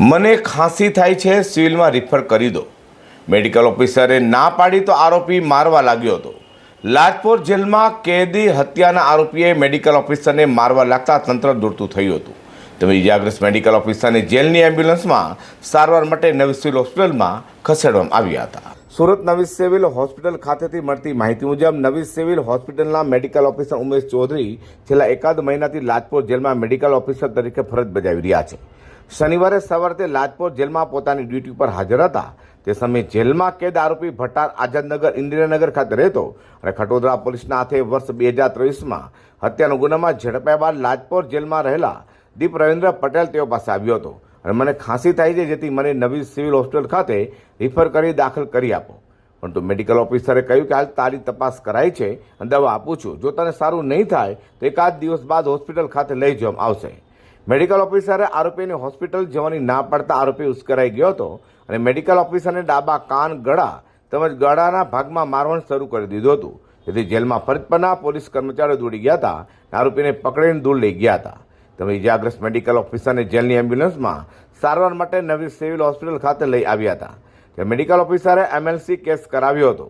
મને ખાંસી થાય છે, સિવિલમાં રિફર કરી દો. મેડિકલ ઓફિસરે ના પાડી તો આરોપી મારવા લાગ્યો હતો. લાજપોર જેલમાં કેદી હત્યાના આરોપીએ મેડિકલ ઓફિસરને મારવા લાગતા તંત્ર દોડતું થયું હતું. તેમજ ઇજાગ્રસ્ત મેડિકલ ઓફિસરને જેલની એમ્બ્યુલન્સમાં સારવાર માટે નવી સિવિલ હોસ્પિટલમાં ખસેડવામાં આવ્યા હતા. સુરત નવી સિવિલ હોસ્પિટલ ખાતેથી મળતી માહિતી મુજબ નવી સિવિલ હોસ્પિટલના મેડિકલ ઓફિસર ઉમેશ ચૌધરી છેલ્લા એકાદ મહિનાથી લાજપોર જેલમાં મેડિકલ ઓફિસર તરીકે ફરજ બજાવી રહ્યા છે. શનિવારે સવારે લાજપોર જેલમાં પોતાની ડ્યુટી પર હાજર હતા. તે સમયે જેલમાં કેદ આરોપી ભટ્ટાર આઝાદનગર ઇન્દિરાનગર ખાતે રહેતો અને ખટોદરા પોલીસના હાથે વર્ષ બે હજાર ત્રેવીસમાં હત્યાના ગુનામાં ઝડપાયા બાદ લાજપોર જેલમાં રહેલા દીપ રવિન્દ્ર પટેલ તેઓ પાસે આવ્યો હતો. અને મને ખાંસી થાય છે, જેથી મને નવી સિવિલ હોસ્પિટલ ખાતે રિફર કરી દાખલ કરી આપો. પરંતુ મેડિકલ ઓફિસરે કહ્યું કે, હાલ તારી તપાસ કરાઈ છે, અને દવા આપું છું. જો તને સારું નહીં થાય, તો એકાદ દિવસ બાદ હોસ્પિટલ ખાતે લઈ જવામાં આવશે. મેડિકલ ઓફિસરે આરોપીને હોસ્પિટલ જવાની ના પડતા આરોપી ઉશ્કેરાઈ ગયો હતો અને મેડિકલ ઓફિસરને ડાબા કાન ગળા તેમજ ગળાના ભાગમાં મારવાનું શરૂ કરી દીધું હતું. જેથી જેલમાં ફરજ પરના પોલીસ કર્મચારીઓ દોડી ગયા હતા આરોપીને પકડીને દૂર લઈ ગયા હતા. તેમજ ઇજાગ્રસ્ત મેડિકલ ઓફિસરને જેલની એમ્બ્યુલન્સમાં સારવાર માટે નવી સિવિલ હોસ્પિટલ ખાતે લઈ આવ્યા હતા. ત્યાં મેડિકલ ઓફિસરે એમએલસી કેસ કરાવ્યો હતો.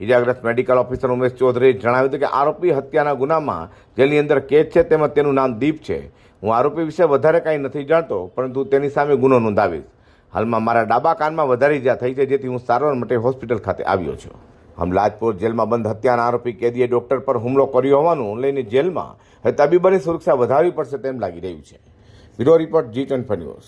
ઇજાગ્રસ્ત મેડિકલ ઓફિસર ઉમેશ ચૌધરીએ જણાવ્યું હતું કે આરોપી હત્યાના ગુનામાં જેલની અંદર કેદ છે તેમજ તેનું નામ દીપ છે. હું આરોપી વિશે વધારે કાંઈ નથી જાણતો, પરંતુ તેની સામે ગુનો નોંધાવીશ. હાલમાં મારા ડાબા કાનમાં વધારે ઇજા થઈ છે, જેથી હું સારવાર માટે હોસ્પિટલ ખાતે આવ્યો છું. આમ લાજપોર જેલમાં બંધ હત્યાના આરોપી કેદીએ ડોક્ટર પર હુમલો કર્યો હોવાનું લઈને જેલમાં તબીબોની સુરક્ષા વધારવી પડશે તેમ લાગી રહ્યું છે. Bureau report G twenty news.